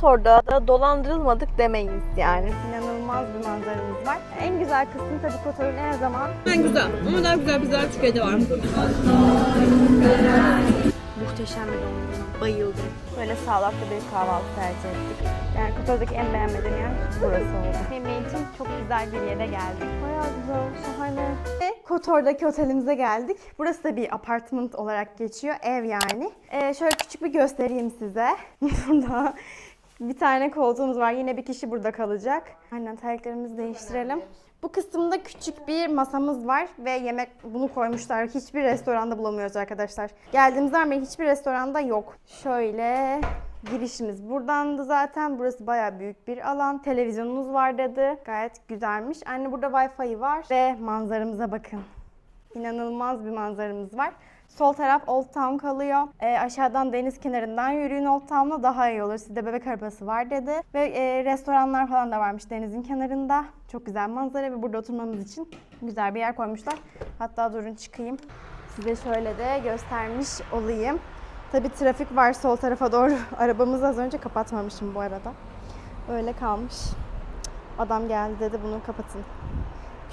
Kotor'da da dolandırılmadık demeyiz yani. İnanılmaz bir manzaramız var. En güzel kısmı tabii Kotor'un her zaman Ben güzel ama daha güzel pizzalar Türkiye'de var. muhteşem bir dondurma. Bayıldım. Böyle sağlıklı bir kahvaltı tercih ettik. Yani Kotor'daki en beğenmediğim yer burası oldu. Yemeği için çok güzel bir yere geldik. Bayağı güzel, şahane. Ve Kotor'daki otelimize geldik. Burası da bir apartment olarak geçiyor. Ev yani. Ee, şöyle küçük bir göstereyim size. Burada bir tane koltuğumuz var. Yine bir kişi burada kalacak. Aynen terliklerimizi değiştirelim. Bu kısımda küçük bir masamız var ve yemek bunu koymuşlar. Hiçbir restoranda bulamıyoruz arkadaşlar. Geldiğimizden beri hiçbir restoranda yok. Şöyle girişimiz buradandı zaten. Burası bayağı büyük bir alan. Televizyonumuz var dedi. Gayet güzelmiş. Anne burada Wi-Fi var ve manzaramıza bakın. İnanılmaz bir manzaramız var. Sol taraf Old Town kalıyor. Ee, aşağıdan deniz kenarından yürüyün Old Town'la daha iyi olur. Sizde bebek arabası var dedi. Ve e, restoranlar falan da varmış denizin kenarında. Çok güzel manzara ve burada oturmamız için güzel bir yer koymuşlar. Hatta durun çıkayım. Size şöyle de göstermiş olayım. Tabii trafik var sol tarafa doğru. Arabamızı az önce kapatmamışım bu arada. Öyle kalmış. Adam geldi dedi bunu kapatın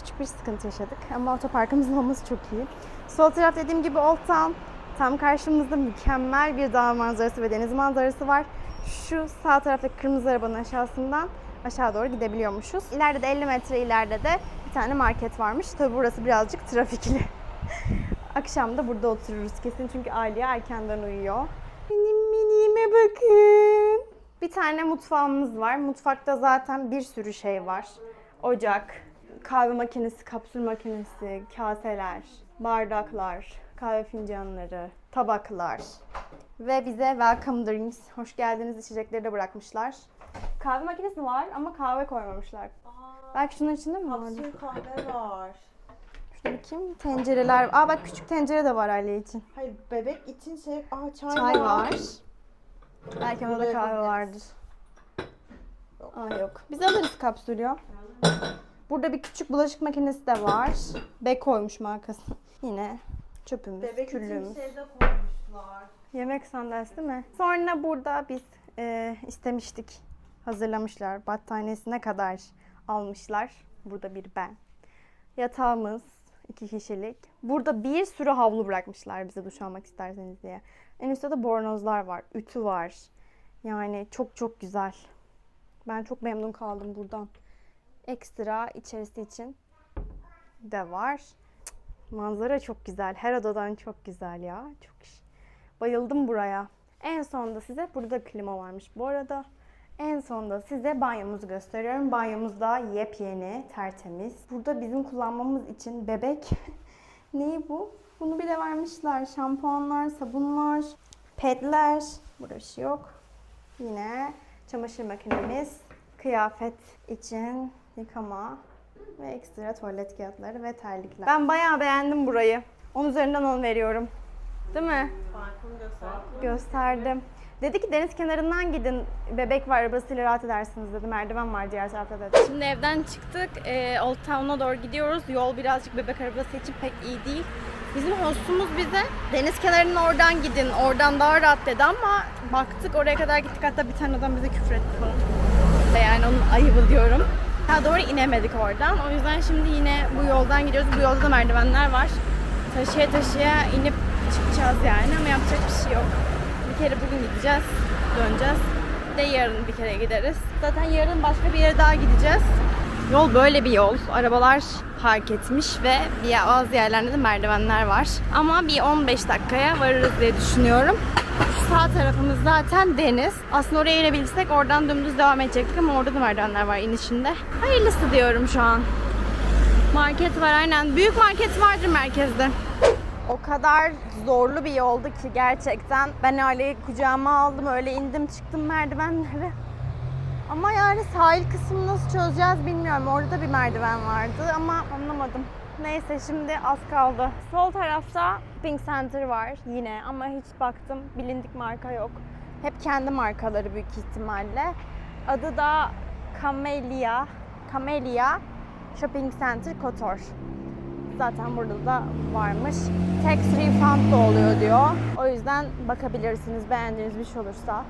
küçük bir sıkıntı yaşadık. Ama otoparkımızın olması çok iyi. Sol taraf dediğim gibi Old Town. Tam karşımızda mükemmel bir dağ manzarası ve deniz manzarası var. Şu sağ taraftaki kırmızı arabanın aşağısından aşağı doğru gidebiliyormuşuz. İleride de 50 metre ileride de bir tane market varmış. Tabi burası birazcık trafikli. Akşam da burada otururuz kesin çünkü Aliye erkenden uyuyor. Benim miniğime bakın. Bir tane mutfağımız var. Mutfakta zaten bir sürü şey var. Ocak, kahve makinesi, kapsül makinesi, kaseler, bardaklar, kahve fincanları, tabaklar ve bize welcome drinks, hoş geldiniz içecekleri de bırakmışlar. Kahve makinesi var ama kahve koymamışlar. Belki şunun içinde mi vardı? Kapsül kahve var. Şurada bakayım. Tencereler. Aa bak küçük tencere de var Ali için. Hayır bebek için şey... Aa çay, Çay var. Belki onda da Buraya kahve vardır. Aa yok. Biz alırız kapsül ya. Burada bir küçük bulaşık makinesi de var. Beko'ymuş markası. Yine çöpümüz, Bebek küllüğümüz. için şey de koymuşlar. Yemek sandalyesi değil mi? Sonra burada biz e, istemiştik. Hazırlamışlar. Battaniyesine kadar almışlar. Burada bir ben. Yatağımız iki kişilik. Burada bir sürü havlu bırakmışlar bize duş almak isterseniz diye. En üstte de bornozlar var. Ütü var. Yani çok çok güzel. Ben çok memnun kaldım buradan. Ekstra içerisi için de var. Manzara çok güzel. Her odadan çok güzel ya. Çok iş. Bayıldım buraya. En sonda size burada klima varmış bu arada. En sonda size banyomuzu gösteriyorum. Banyomuz da yepyeni, tertemiz. Burada bizim kullanmamız için bebek. Neyi bu? Bunu bile vermişler. Şampuanlar, sabunlar, pedler. Burada şey yok. Yine çamaşır makinemiz, kıyafet için yıkama ve ekstra tuvalet kağıtları ve terlikler. Ben bayağı beğendim burayı. 10 üzerinden 10 veriyorum. Değil mi? Balkonu göster. Gösterdim. Dedi ki deniz kenarından gidin. Bebek var arabasıyla rahat edersiniz dedi. Merdiven var diğer tarafta dedi. Şimdi evden çıktık. Ee, Old Town'a doğru gidiyoruz. Yol birazcık bebek arabası için pek iyi değil. Bizim hostumuz bize deniz kenarının oradan gidin. Oradan daha rahat dedi ama baktık oraya kadar gittik. Hatta bir tane adam bize küfür etti falan. Yani onun ayıbı diyorum. Daha doğru inemedik oradan. O yüzden şimdi yine bu yoldan gidiyoruz. Bu yolda da merdivenler var. Taşıya taşıya inip çıkacağız yani ama yapacak bir şey yok. Bir kere bugün gideceğiz, döneceğiz. De yarın bir kere gideriz. Zaten yarın başka bir yere daha gideceğiz. Yol böyle bir yol. Arabalar park etmiş ve bazı yerlerde de merdivenler var. Ama bir 15 dakikaya varırız diye düşünüyorum. Sağ tarafımız zaten deniz. Aslında oraya inebilsek oradan dümdüz devam edecektik ama orada da merdivenler var inişinde. Hayırlısı diyorum şu an. Market var aynen. Büyük market vardır merkezde. O kadar zorlu bir yoldu ki gerçekten. Ben Ali'yi kucağıma aldım öyle indim çıktım merdivenleri. Ama yani sahil kısmını nasıl çözeceğiz bilmiyorum. Orada da bir merdiven vardı ama anlamadım. Neyse şimdi az kaldı. Sol tarafta Shopping Center var yine ama hiç baktım bilindik marka yok. Hep kendi markaları büyük ihtimalle. Adı da Camellia. Camellia Shopping Center Kotor. Zaten burada da varmış. Tax refund da oluyor diyor. O yüzden bakabilirsiniz beğendiğiniz bir şey olursa.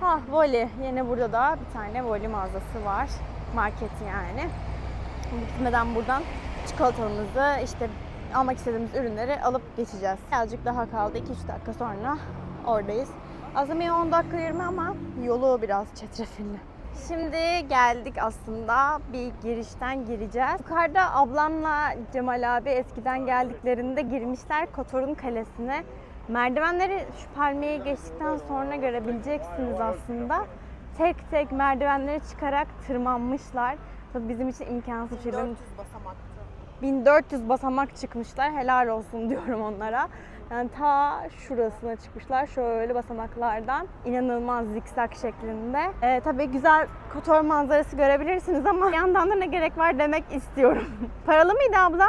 Ha Voli. Yine burada da bir tane Voli mağazası var. Marketi yani. Gitmeden buradan çikolatamızı işte almak istediğimiz ürünleri alıp geçeceğiz. Birazcık daha kaldı. 2-3 dakika sonra oradayız. Aslında bir 10 dakika yürüme ama yolu biraz çetrefilli. Şimdi geldik aslında bir girişten gireceğiz. Yukarıda ablamla Cemal abi eskiden geldiklerinde girmişler Kotor'un kalesine. Merdivenleri şu palmiyeyi geçtikten sonra görebileceksiniz aslında. Tek tek merdivenleri çıkarak tırmanmışlar. Tabii bizim için imkansız bir şey. Benim 1400 basamak çıkmışlar. Helal olsun diyorum onlara. Yani ta şurasına çıkmışlar. Şöyle basamaklardan. inanılmaz zikzak şeklinde. Ee, tabii güzel kotor manzarası görebilirsiniz ama bir yandan da ne gerek var demek istiyorum. Paralı mıydı abla?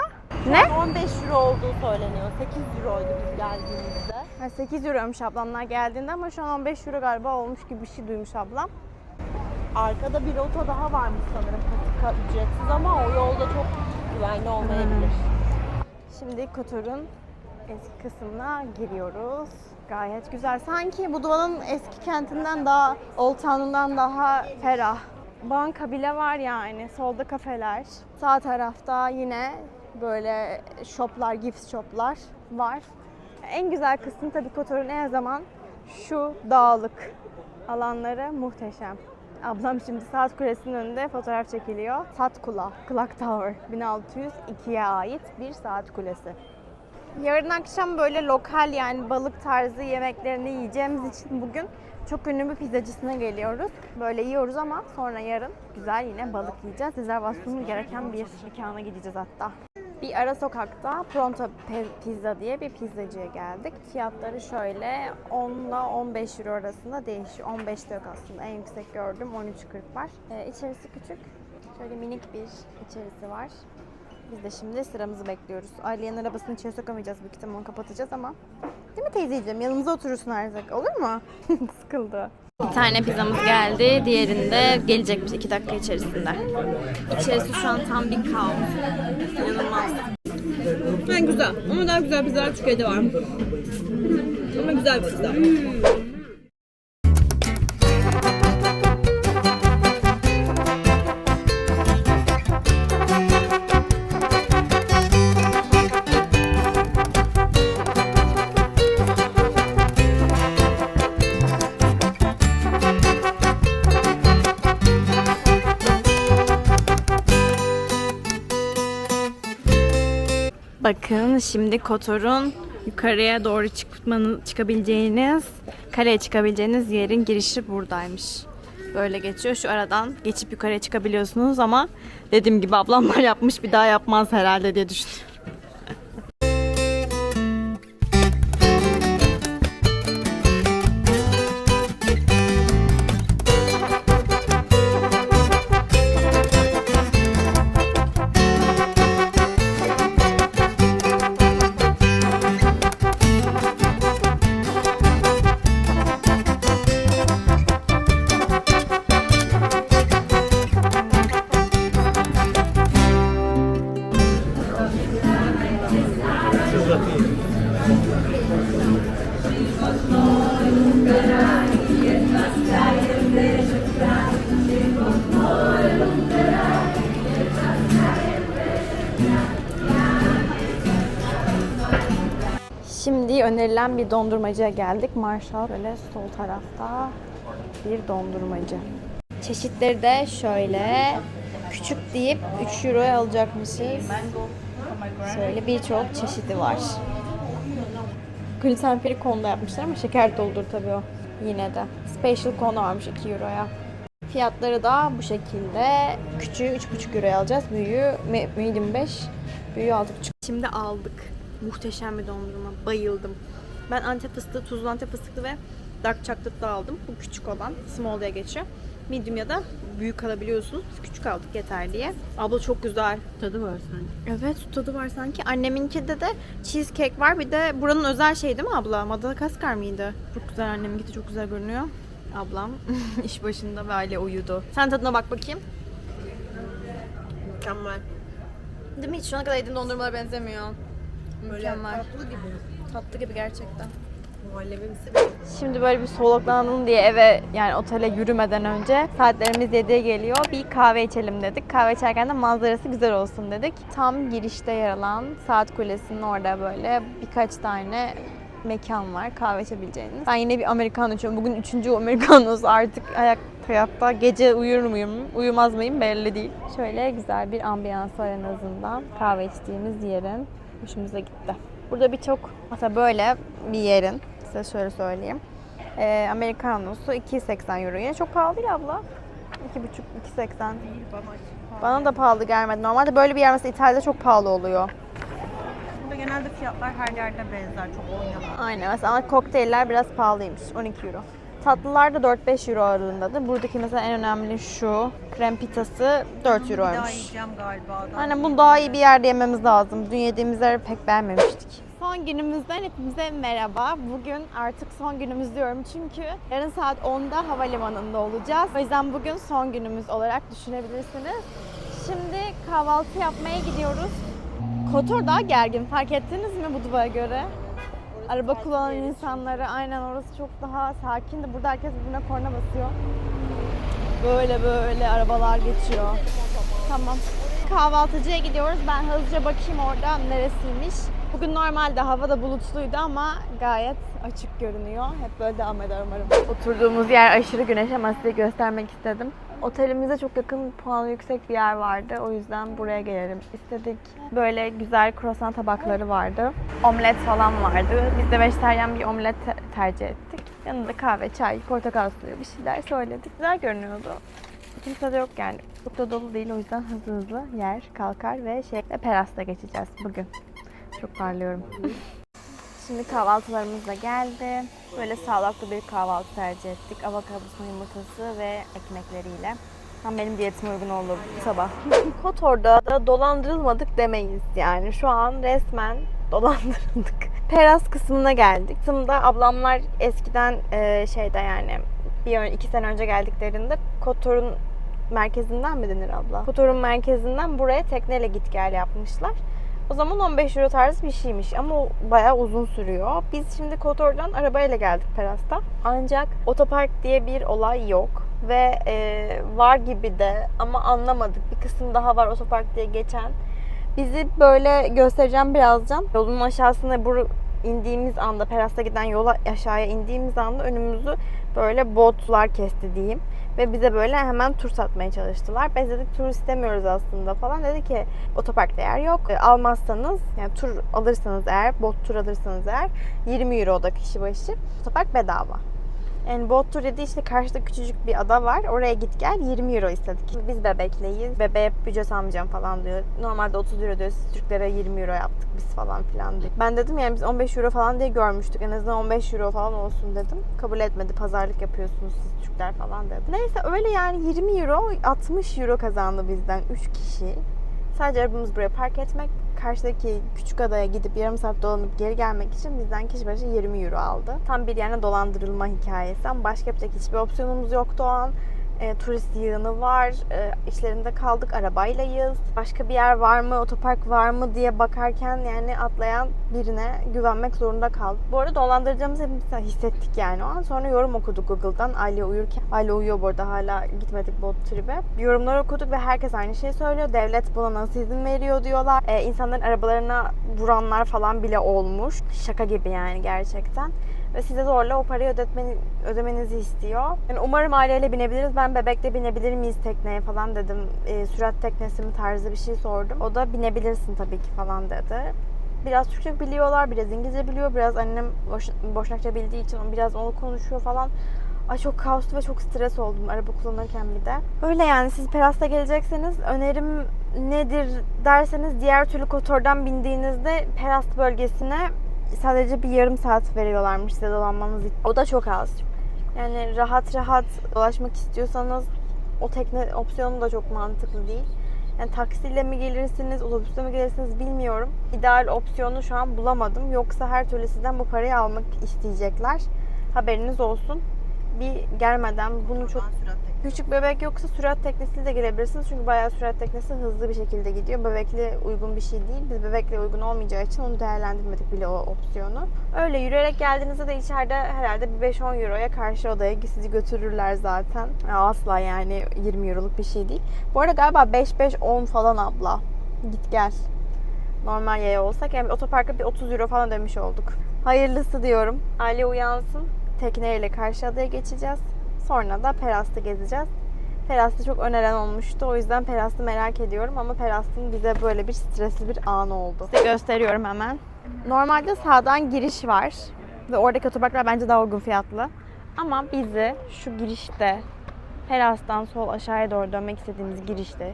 Ne? 15 euro olduğu söyleniyor. 8 euroydu biz geldiğimizde. Ha, 8 euroymuş ablamlar geldiğinde ama şu an 15 euro galiba olmuş gibi bir şey duymuş ablam. Arkada bir rota daha varmış sanırım patika ücretsiz ama o yolda çok güvenli olmayabilir. Şimdi Kotor'un eski kısmına giriyoruz. Gayet güzel. Sanki Budva'nın eski kentinden daha, Old Town'undan daha ferah. Banka bile var yani. Solda kafeler. Sağ tarafta yine böyle shoplar, gift shoplar var. En güzel kısmı tabii Kotor'un her zaman şu dağlık alanları muhteşem. Ablam şimdi saat kulesinin önünde fotoğraf çekiliyor. Sat Kula, Clock Tower. 1602'ye ait bir saat kulesi. Yarın akşam böyle lokal yani balık tarzı yemeklerini yiyeceğimiz için bugün çok ünlü bir pizzacısına geliyoruz. Böyle yiyoruz ama sonra yarın güzel yine balık yiyeceğiz. Rezervasyonu gereken bir mekana gideceğiz hatta. Bir ara sokakta Pronto Pizza diye bir pizzacıya geldik. Fiyatları şöyle 10 ile 15 euro arasında değişiyor. 15 de yok aslında. En yüksek gördüm 13.40 var. Ee, içerisi küçük. Şöyle minik bir içerisi var. Biz de şimdi sıramızı bekliyoruz. Aileyen arabasını içeri sokamayacağız büyük ihtimalle kapatacağız ama. Değil mi teyzeciğim? Yanımıza oturursun artık. Olur mu? Sıkıldı. Bir tane pizzamız geldi. Diğerinde gelecekmiş iki dakika içerisinde. İçerisi şu an tam bir kaos. İnanılmaz. Yani güzel. Ama daha güzel pizzalar Türkiye'de var. Ama güzel pizza. Şimdi Kotor'un yukarıya doğru çıkmanı, çıkabileceğiniz, kaleye çıkabileceğiniz yerin girişi buradaymış. Böyle geçiyor. Şu aradan geçip yukarıya çıkabiliyorsunuz ama dediğim gibi ablamlar yapmış bir daha yapmaz herhalde diye düşünüyorum. Şimdi önerilen bir dondurmacıya geldik. Marshall böyle sol tarafta bir dondurmacı. Çeşitleri de şöyle küçük deyip 3 euroya alacakmışız. Şöyle birçok çeşidi var. Gluten free kondo yapmışlar ama şeker doldur tabii o. Yine de. Special kono varmış 2 euroya. Fiyatları da bu şekilde. Küçüğü 3,5 euroya alacağız. Büyüğü me- medium 5, büyüğü 6,5. Şimdi aldık. Muhteşem bir dondurma. Bayıldım. Ben antep fıstığı, tuzlu antep fıstıklı ve dark chocolate aldım. Bu küçük olan. Small diye geçiyor. Medium ya da büyük alabiliyorsunuz. Biz küçük aldık yeter diye. Abla çok güzel. Tadı var sanki. Evet tadı var sanki. Anneminkinde de cheesecake var. Bir de buranın özel şey değil mi abla? Madagaskar mıydı? Çok güzel anneminki de çok güzel görünüyor. Ablam iş başında ve aile uyudu. Sen tadına bak bakayım. Mükemmel. Değil mi? Hiç şu ana kadar yediğim dondurmalara benzemiyor. Böyle Mükemmel. tatlı gibi. Tatlı gibi gerçekten. Muhallebimsi Şimdi böyle bir soluklanalım diye eve yani otele yürümeden önce saatlerimiz 7'ye geliyor. Bir kahve içelim dedik. Kahve içerken de manzarası güzel olsun dedik. Tam girişte yer alan Saat Kulesi'nin orada böyle birkaç tane mekan var kahve içebileceğiniz. Ben yine bir Amerikan içiyorum. Bugün üçüncü Amerikanos artık ayak hayatta gece uyur muyum, uyumaz mıyım belli değil. Şöyle güzel bir ambiyans var en azından. Kahve içtiğimiz yerin hoşumuza gitti. Burada birçok mesela böyle bir yerin size şöyle söyleyeyim. Ee, Amerikanosu 2.80 euro. Yine çok pahalı değil abla. 2.5 2.80. Bana da pahalı gelmedi. Normalde böyle bir yer mesela İtalya'da çok pahalı oluyor. Burada genelde fiyatlar her yerde benzer. Çok oynama. Aynen mesela ama kokteyller biraz pahalıymış. 12 euro. Tatlılar da 4-5 euro aralığındadır. Buradaki mesela en önemli şu. Krem pitası 4 Bir daha euroymuş. yiyeceğim galiba. Daha Aynen bunu daha iyi bir yerde yememiz lazım. Dün yediğimizleri pek beğenmemiştik. Son günümüzden hepimize merhaba. Bugün artık son günümüz diyorum çünkü yarın saat 10'da havalimanında olacağız. O yüzden bugün son günümüz olarak düşünebilirsiniz. Şimdi kahvaltı yapmaya gidiyoruz. Kotor daha gergin fark ettiniz mi bu duvara göre? Araba kullanan insanları aynen orası çok daha sakin de burada herkes birbirine korna basıyor. Böyle böyle arabalar geçiyor. Tamam. Kahvaltıcıya gidiyoruz. Ben hızlıca bakayım orada neresiymiş. Bugün normalde hava da bulutluydu ama gayet açık görünüyor. Hep böyle devam eder umarım. Oturduğumuz yer aşırı güneş ama size göstermek istedim. Otelimize çok yakın puanı yüksek bir yer vardı. O yüzden buraya gelelim istedik. Böyle güzel kruvasan tabakları vardı. Omlet falan vardı. Biz de vejetaryen bir omlet te- tercih ettik. Yanında kahve, çay, portakal suyu bir şeyler söyledik. Güzel görünüyordu. Kimse de yok yani. Çok da dolu değil o yüzden hızlı hızlı yer, kalkar ve şey ve terasta geçeceğiz bugün. Çok parlıyorum. Şimdi kahvaltılarımız da geldi. Böyle sağlıklı bir kahvaltı tercih ettik. Avokadosunu, yumurtası ve ekmekleriyle. Tam benim diyetime uygun olur bu sabah. Kotor'da da dolandırılmadık demeyiz yani. Şu an resmen dolandırıldık. Teras kısmına geldik. Kısımda ablamlar eskiden e, şeyde yani bir iki sene önce geldiklerinde Kotor'un merkezinden mi denir abla? Kotor'un merkezinden buraya tekneyle git gel yapmışlar. O zaman 15 euro tarzı bir şeymiş ama o bayağı uzun sürüyor. Biz şimdi Kotor'dan arabayla geldik Peras'ta. Ancak otopark diye bir olay yok. Ve e, var gibi de ama anlamadık. Bir kısım daha var otopark diye geçen. Bizi böyle göstereceğim birazdan. Yolun aşağısında bu indiğimiz anda, Peras'ta giden yola aşağıya indiğimiz anda önümüzü böyle botlar kesti diyeyim. Ve bize böyle hemen tur satmaya çalıştılar. Biz dedik tur istemiyoruz aslında falan. Dedi ki otoparkta yer yok. E, Almazsanız yani tur alırsanız eğer, bot tur alırsanız eğer 20 euro da kişi başı. Otopark bedava. Yani bot tur dedi işte karşıda küçücük bir ada var. Oraya git gel 20 euro istedik. Biz bebekleyiz. Bebeğe ücret almayacağım falan diyor. Normalde 30 euro diyor. Siz Türklere 20 euro yaptık biz falan filan diyor. Ben dedim yani biz 15 euro falan diye görmüştük. En azından 15 euro falan olsun dedim. Kabul etmedi. Pazarlık yapıyorsunuz siz Türkler falan dedi. Neyse öyle yani 20 euro 60 euro kazandı bizden 3 kişi. Sadece arabamızı buraya park etmek, karşıdaki küçük adaya gidip yarım saat dolanıp geri gelmek için bizden kişi başı 20 euro aldı. Tam bir yani dolandırılma hikayesi ama başka yapacak hiçbir opsiyonumuz yoktu o an. E, turist yığını var, e, işlerinde kaldık, arabaylayız. Başka bir yer var mı, otopark var mı diye bakarken yani atlayan birine güvenmek zorunda kaldık. Bu arada dolandıracağımızı hepimiz hissettik yani o an. Sonra yorum okuduk Google'dan Aile uyurken. Aile uyuyor bu arada hala gitmedik bot tribe. Yorumları okuduk ve herkes aynı şeyi söylüyor. Devlet buna nasıl izin veriyor diyorlar. E, insanların arabalarına vuranlar falan bile olmuş. Şaka gibi yani gerçekten ve size zorla o parayı ödetmeni, ödemenizi istiyor. Yani umarım aileyle binebiliriz. Ben bebekle binebilir miyiz tekneye falan dedim. E, sürat teknesi mi tarzı bir şey sordum. O da binebilirsin tabii ki falan dedi. Biraz Türkçe biliyorlar, biraz İngilizce biliyor, biraz annem boş, Boşnakça bildiği için biraz onu konuşuyor falan. Ay çok kaoslu ve çok stres oldum araba kullanırken bir de. Öyle yani siz Peras'ta gelecekseniz önerim nedir derseniz diğer türlü Kotor'dan bindiğinizde Peras bölgesine sadece bir yarım saat veriyorlarmış size dolanmanız için. O da çok az. Yani rahat rahat dolaşmak istiyorsanız o tekne opsiyonu da çok mantıklı değil. Yani taksiyle mi gelirsiniz, otobüsle mi gelirsiniz bilmiyorum. İdeal opsiyonu şu an bulamadım. Yoksa her türlü sizden bu parayı almak isteyecekler. Haberiniz olsun. Bir gelmeden bunu çok küçük bebek yoksa sürat teknesiyle de gelebilirsiniz. Çünkü bayağı sürat teknesi hızlı bir şekilde gidiyor. Bebekle uygun bir şey değil. Biz bebekle uygun olmayacağı için onu değerlendirmedik bile o opsiyonu. Öyle yürüyerek geldiğinizde de içeride herhalde bir 5-10 euroya karşı odaya sizi götürürler zaten. Ya Asla yani 20 euroluk bir şey değil. Bu arada galiba 5-5-10 falan abla. Git gel. Normal yaya olsak yani otoparka bir 30 euro falan ödemiş olduk. Hayırlısı diyorum. Ali uyansın. Tekneyle karşı adaya geçeceğiz. Sonra da Peras'ta gezeceğiz. Peras'ta çok öneren olmuştu. O yüzden Peras'ı merak ediyorum ama Peras'ın bize böyle bir stresli bir anı oldu. Size gösteriyorum hemen. Normalde sağdan giriş var. Ve oradaki otoparklar bence daha uygun fiyatlı. Ama bizi şu girişte Peras'tan sol aşağıya doğru dönmek istediğimiz girişte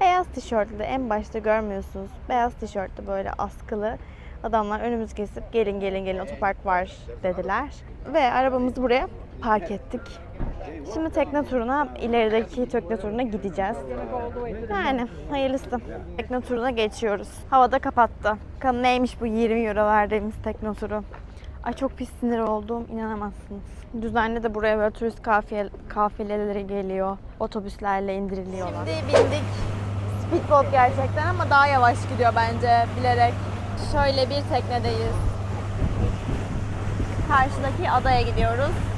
beyaz tişörtlü en başta görmüyorsunuz. Beyaz tişörtlü böyle askılı adamlar önümüzü kesip gelin gelin gelin otopark var dediler. Ve arabamızı buraya park ettik. Şimdi tekne turuna, ilerideki tekne turuna gideceğiz. Yani hayırlısı. Tekne turuna geçiyoruz. Havada kapattı. Bakalım neymiş bu 20 euro verdiğimiz tekne turu. Ay çok pis sinir oldum. inanamazsınız. Düzenli de buraya böyle turist kafiye, kafileleri geliyor. Otobüslerle indiriliyorlar. Şimdi bindik. Speedboat gerçekten ama daha yavaş gidiyor bence bilerek. Şöyle bir teknedeyiz. Karşıdaki adaya gidiyoruz.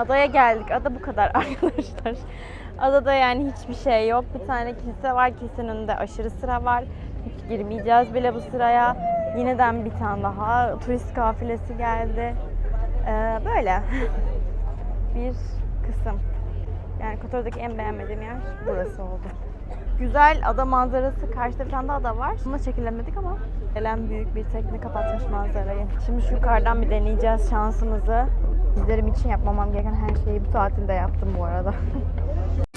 Adaya geldik. Ada bu kadar arkadaşlar. Adada yani hiçbir şey yok. Bir tane kilise var. Kilisenin önünde aşırı sıra var. Hiç girmeyeceğiz bile bu sıraya. Yineden bir tane daha turist kafilesi geldi. Ee, böyle bir kısım. Yani Kotor'daki en beğenmediğim yer burası oldu. Güzel ada manzarası. Karşıda bir tane daha ada var. Buna çekilemedik ama gelen büyük bir tekne kapatmış manzarayı. Şimdi şu yukarıdan bir deneyeceğiz şansımızı. Bizlerim için yapmamam gereken her şeyi bu tatilde yaptım bu arada.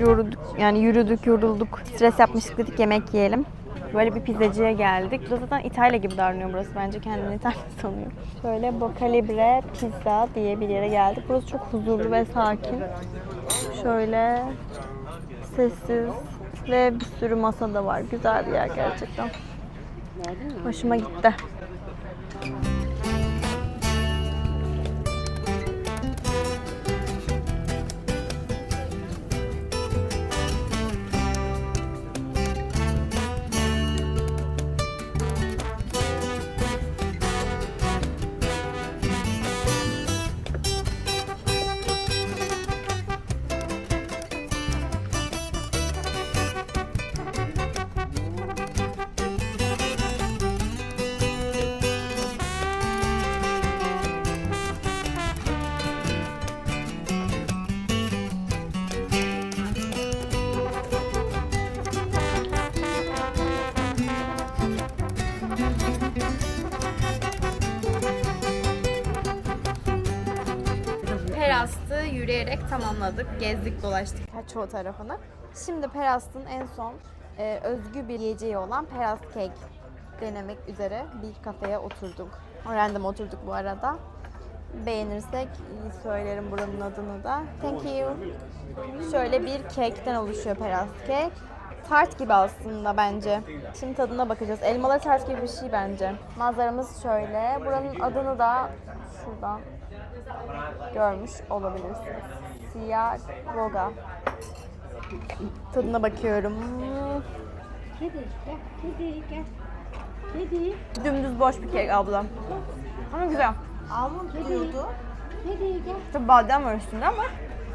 Yorulduk. Yani yürüdük, yorulduk. Stres yapmıştık dedik yemek yiyelim. Böyle bir pizzacıya geldik. Burası zaten İtalya gibi davranıyor burası. Bence kendini İtalya sanıyor. Şöyle Bocalibre Pizza diye bir yere geldik. Burası çok huzurlu ve sakin. Şöyle sessiz ve bir sürü masa da var. Güzel bir yer gerçekten. Hoşuma gitti. Yürüyerek tamamladık. Gezdik dolaştık çoğu tarafını. Şimdi Perast'ın en son e, özgü bir yiyeceği olan Perast Cake denemek üzere bir kafeye oturduk. Random oturduk bu arada. Beğenirsek söylerim buranın adını da. Thank you. Şöyle bir cake'ten oluşuyor Perast Cake. Tart gibi aslında bence. Şimdi tadına bakacağız. Elmalı tart gibi bir şey bence. Manzaramız şöyle. Buranın adını da şuradan görmüş olabilirsiniz. Siyah Roga. Tadına bakıyorum. Kedi gel, kedi gel. Kedi, Dümdüz boş bir kek ablam. Ama güzel. Almond diyordu. kedi gel. Tabii badem var üstünde ama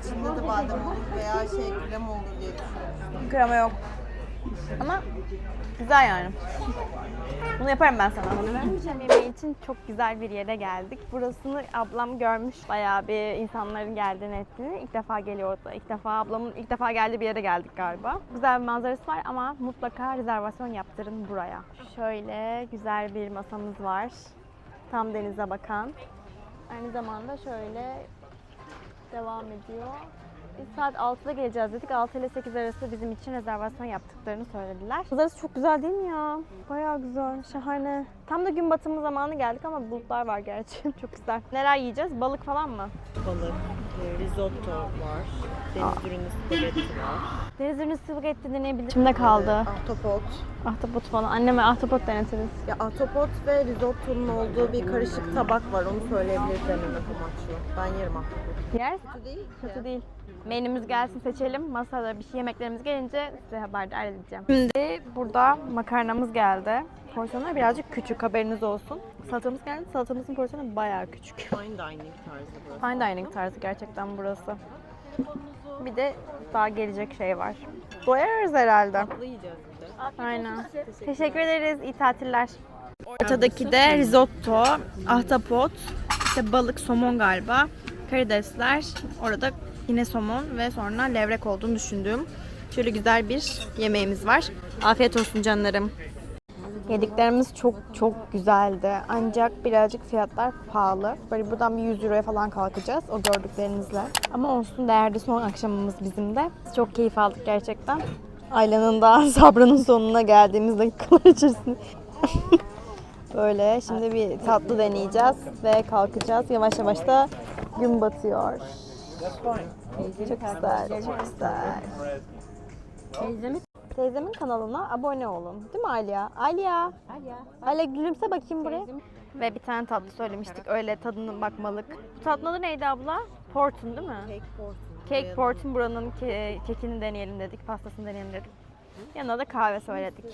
İçinde de badem olur veya şey krem olur diye düşünüyorum. krema yok. Ama güzel yani. Bunu yaparım ben sana. Akşam yemeği için çok güzel bir yere geldik. Burasını ablam görmüş. Bayağı bir insanların geldiğini ettiğini. İlk defa geliyor orada. İlk defa ablamın ilk defa geldiği bir yere geldik galiba. Güzel bir manzarası var ama mutlaka rezervasyon yaptırın buraya. Şöyle güzel bir masamız var. Tam denize bakan. Aynı zamanda şöyle devam ediyor. Biz saat 6'da geleceğiz dedik. 6 ile 8 arası bizim için rezervasyon yaptıklarını söylediler. Manzarası çok güzel değil mi ya? Bayağı güzel, şahane. Tam da gün batımı zamanı geldik ama bulutlar var gerçi. çok güzel. Neler yiyeceğiz? Balık falan mı? Balık, e, risotto var, deniz ürünü spagetti var. Deniz ürünü spagetti deneyebilir. Şimdi kaldı. Ahtapot. Ahtapot falan. Anneme ahtapot denetiriz. Ya ahtapot ve risottonun olduğu bir karışık tabak var. Onu söyleyebiliriz denemek amaçlı. Ben yerim ahtapot. Yer Kötü değil. Kötü değil. Menümüz gelsin seçelim. Masada bir şey yemeklerimiz gelince size haberdar edeceğim. Şimdi burada makarnamız geldi. Porsiyonlar birazcık küçük haberiniz olsun. Salatamız geldi. Salatamızın porsiyonu bayağı küçük. Fine dining tarzı burası. Fine dining tarzı gerçekten burası. Bir de daha gelecek şey var. Doyarız herhalde. Tatlı yiyeceğiz bir de. Aynen. Teşekkür ederiz. İyi tatiller. Ortadaki de risotto, ahtapot, işte balık, somon galiba, karidesler. Orada yine somon ve sonra levrek olduğunu düşündüğüm şöyle güzel bir yemeğimiz var. Afiyet olsun canlarım. Yediklerimiz çok çok güzeldi. Ancak birazcık fiyatlar pahalı. Böyle buradan bir 100 euroya falan kalkacağız o gördüklerinizle. Ama olsun değerli son akşamımız bizim de. Çok keyif aldık gerçekten. Ayla'nın da sabrının sonuna geldiğimiz dakikalar içerisinde. Böyle şimdi bir tatlı deneyeceğiz ve kalkacağız. Yavaş yavaş da gün batıyor. Çok güzel, çok güzel. Teyzemi Teyzemin kanalına abone olun. Değil mi Aliya? Aliya. Alya. Aliya gülümse bakayım buraya. Ve bir tane tatlı söylemiştik. Öyle tadına bakmalık. Bu tatlının adı neydi abla? Portun değil mi? Cake portion. Cake Port'un buranın ke- kekini deneyelim dedik, pastasını deneyelim dedik. Yanına da kahve söyledik.